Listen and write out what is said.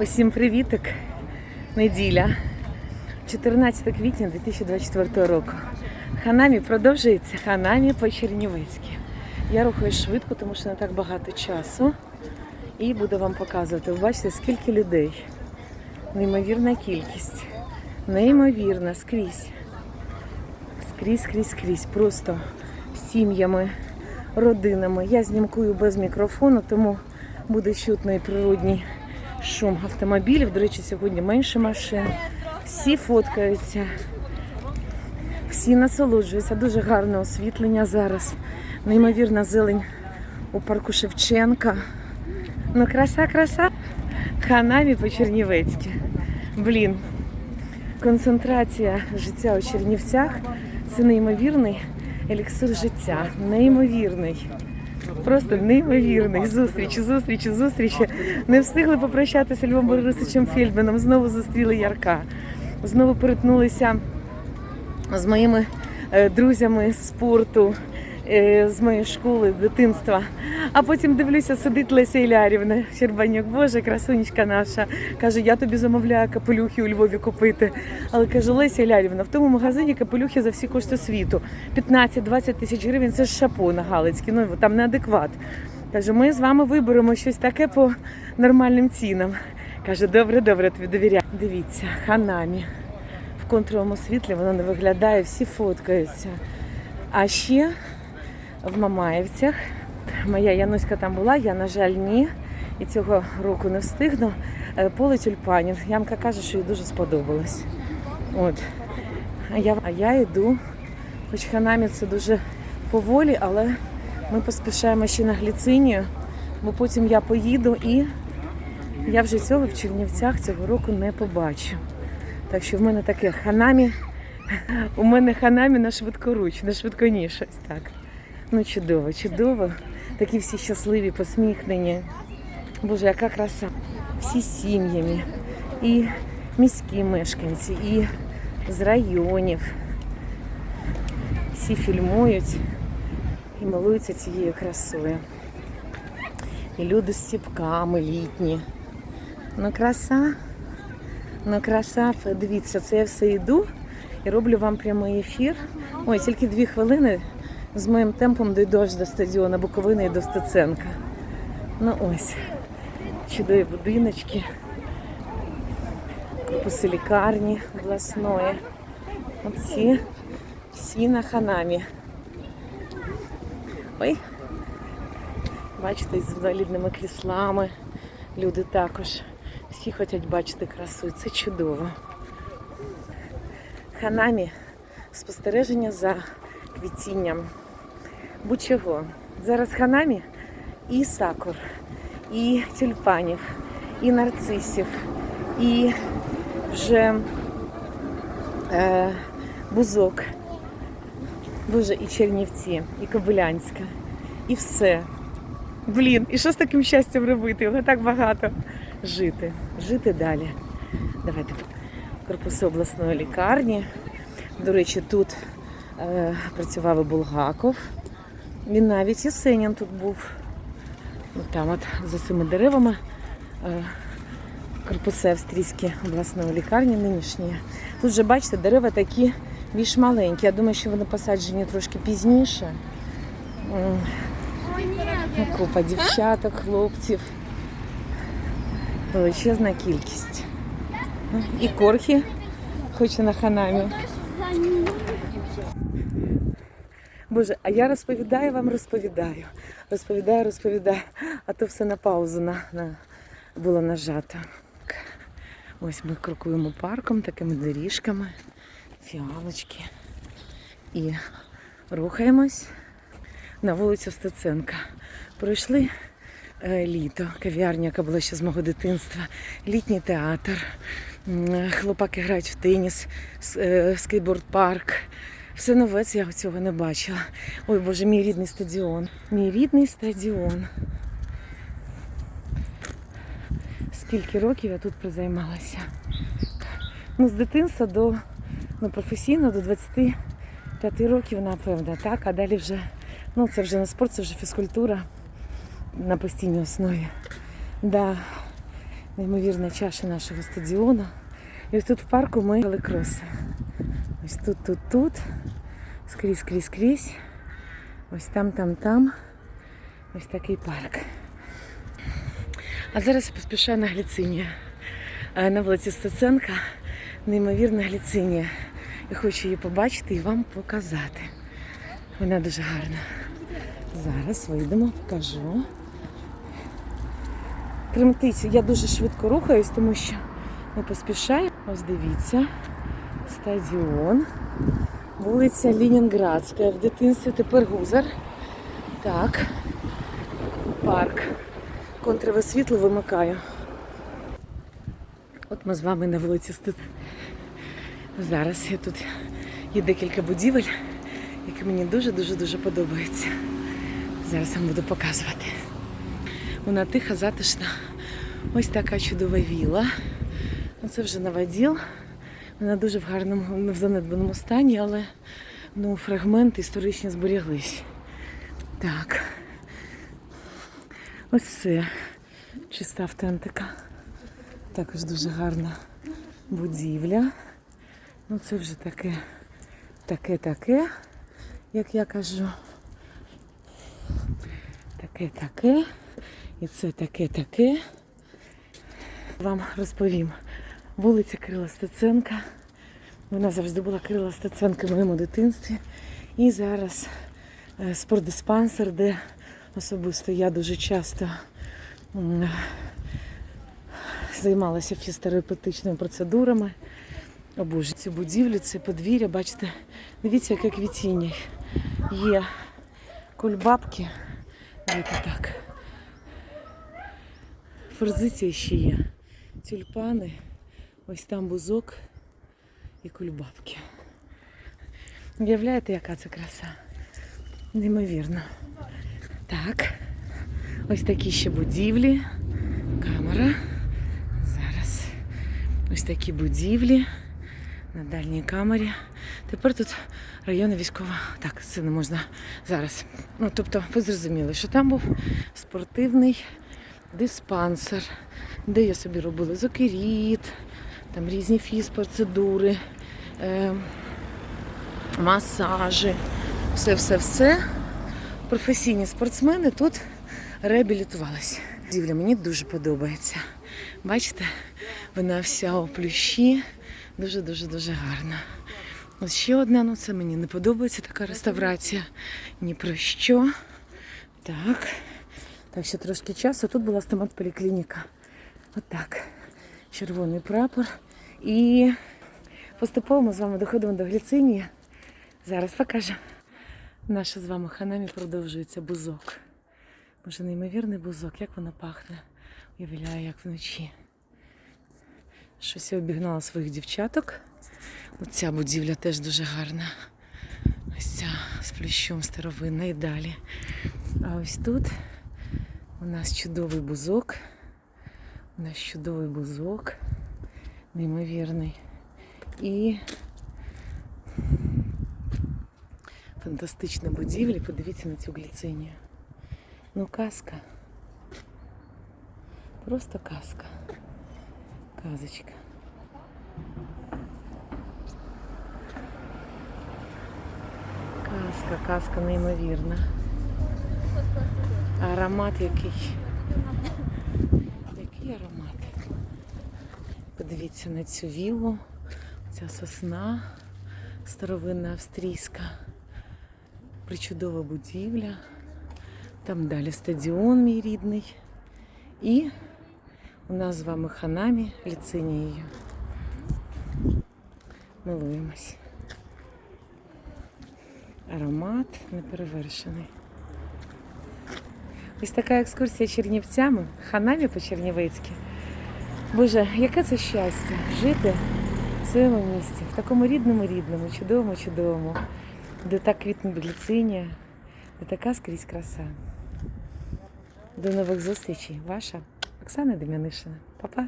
Усім привітик. Неділя. 14 квітня 2024 року. Ханамі продовжується. Ханамі по Чернівецьки. Я рухаю швидко, тому що не так багато часу. І буду вам показувати. Ви бачите, скільки людей. Неймовірна кількість. Неймовірна скрізь. Скрізь, скрізь, скрізь. Просто сім'ями, родинами. Я знімкую без мікрофону, тому буде чутно і природній шум автомобілів. До речі, сьогодні менше машин. Всі фоткаються, всі насолоджуються. Дуже гарне освітлення зараз. Неймовірна зелень у парку Шевченка. Ну, краса, краса. Ханамі по-чернівецьки. Блін. Концентрація життя у Чернівцях це неймовірний еліксир життя. Неймовірний. Просто неймовірний. Зустрічі, зустрічі, зустрічі. Не встигли попрощатися Львом Борисовичем Фельдманом. Знову зустріли Ярка. Знову перетнулися з моїми е, друзями з спорту, з моєї школи, з дитинства. А потім дивлюся, сидить Леся Ілярівна, Щербанюк, Боже, красунечка наша. Каже, я тобі замовляю капелюхи у Львові купити. Але кажу, Леся Ілярівна, в тому магазині капелюхи за всі кошти світу. 15-20 тисяч гривень це ж шапо на Галицькій, ну там неадекват. Каже, ми з вами виберемо щось таке по нормальним цінам. Каже, добре, добре, тобі довіряю. Дивіться, ханамі. В контровому світлі воно не виглядає, всі фоткаються. А ще в Мамаєвцях. Моя Януська там була, я, на жаль, ні. І цього року не встигну. Е, Поле тюльпанів. Янка каже, що їй дуже сподобалось. От. А я, а я йду, хоч ханамі це дуже поволі, але ми поспішаємо ще на гліцинію, бо потім я поїду і я вже цього в Чернівцях цього року не побачу. Так що в мене таке ханамі. У мене ханамі на швидкоруч, на швидконіж. Ось так. Ну, чудово, чудово. Такі всі щасливі, посміхнені. Боже, яка краса. Всі сім'ями. І міські мешканці, і з районів. Всі фільмують і милуються цією красою. І люди з сіпками літні. Ну, краса. Ну, краса, дивіться, це я все йду і роблю вам прямий ефір. Ой, тільки дві хвилини з моїм темпом аж до стадіону Буковини і до Стеценка. Ну ось, чудові будиночки, корпуси лікарні обласної. Оці всі на ханамі. Ой, бачите, з інвалідними кріслами. Люди також. Всі хочуть бачити красу. Це чудово. Ханамі спостереження за квітінням. Будь-чого. Зараз ханамі і сакур, і тюльпанів, і нарцисів, і вже е, бузок. Боже, і Чернівці, і Кобилянська, і все. Блін, і що з таким щастям робити? Його так багато. Жити, жити далі. Давайте корпуси обласної лікарні. До речі, тут е, працював і Булгаков. Він навіть Єсенін тут був. Там от за цими деревами е, корпуси австрійські обласної лікарні нинішні. Тут вже бачите, дерева такі більш маленькі. Я думаю, що вони посаджені трошки пізніше. Ну, Купа дівчаток, хлопців. Величезна кількість. І корхи, хоч і на ханамі. Боже, а я розповідаю вам, розповідаю. Розповідаю, розповідаю. А то все на паузу на, на, було нажато. Ось ми крокуємо парком, такими доріжками, фіалочки. І рухаємось на вулицю Стеценка. Пройшли е, літо, кав'ярня, яка була ще з мого дитинства, літній театр, хлопаки грають в теніс, е, скейтборд-парк. Все нове це я цього не бачила. Ой Боже, мій рідний стадіон. Мій рідний стадіон. Скільки років я тут призаймалася? Ну, з дитинства до ну, професійно до 25 років, напевно, так, а далі вже, ну це вже не спорт, це вже фізкультура на постійній основі. Да. неймовірна чаша нашого стадіону. І ось тут в парку ми грали кроси. Ось тут, тут, тут. Скрізь, скрізь, скрізь. Ось там, там, там. Ось такий парк. А зараз я поспішаю на гліцинію. Е, На вулиці Стеценка неймовірна гліцинія. Я хочу її побачити і вам показати. Вона дуже гарна. Зараз вийдемо, покажу. Тремтить. Я дуже швидко рухаюсь, тому що ми поспішаємо. Ось дивіться. Стадіон. Вулиця Ленінградська. В дитинстві тепер гузар. Так. Парк. Контрове світло вимикаю. От ми з вами на вулиці Стит. Зараз я тут є декілька будівель, які мені дуже-дуже-дуже подобаються. Зараз вам буду показувати. Вона тиха, затишна. Ось така чудова віла. Це вже новоділ. Вона дуже в гарному, в занедбаному стані, але ну, фрагменти історичні зберіглись. Так. Ось це чиста автентика. Також дуже гарна будівля. Ну, це вже таке, таке, таке, як я кажу. Таке, таке. І це таке, таке. Вам розповім. Вулиця Крила Стеценка. Вона завжди була Крила Стеценка в моєму дитинстві. І зараз е, спортдиспансер, де особисто я дуже часто займалася фізіотерапевтичними процедурами. Обожнюю цю будівлю, це подвір'я, бачите, дивіться, яке квітіння. Є кульбабки. Давайте так. Форзиція ще є. Тюльпани, ось там бузок і кульбабки. Уявляєте, яка це краса? Неймовірно. Так. Ось такі ще будівлі. Камера. Зараз. Ось такі будівлі на дальній камері. Тепер тут районна військова. Так, це не можна зараз. Ну, тобто, ви зрозуміли, що там був спортивний диспансер, де я собі робила зокеріт, там різні фізпроцедури, е, масажі, все-все-все. Професійні спортсмени тут реабілітувалися. Дівля мені дуже подобається. Бачите, вона вся у плющі, дуже-дуже дуже гарна. Ось ще одна, ну це мені не подобається така реставрація. Ні про що. Так. Так, ще трошки часу. Тут була стомат-поліклініка. Отак. Червоний прапор. І поступово ми з вами доходимо до гліцинії. Зараз покажу. Наша з вами ханамі продовжується бузок. Може, неймовірний бузок, як воно пахне. Уявляю, як вночі. Щось я обігнала своїх дівчаток. Оця будівля теж дуже гарна. Ось ця з плющом старовинна і далі. А ось тут у нас чудовий бузок. У нас чудовий бузок. Неймовірний. І фантастична будівля. Подивіться на цю гліцинію. Ну, казка. Просто казка. Казочка. Казка, казка неймовірна. Аромат який. Який Подивіться на цю віллу. Ця сосна старовинна австрійська. Причудова будівля. Там далі стадіон мій рідний. І у нас з вами ханамі ліцинією. Милуємось. Аромат неперевершений. Ось така екскурсія Чернівцями, ханамі по-чернівецьки. Боже, яке це щастя жити в своєму місті, в такому рідному, рідному, чудовому, чудовому, де так квітне гліцинія, де така скрізь краса. До нових зустрічей. Ваша Оксана Дем'янишина. Па-па.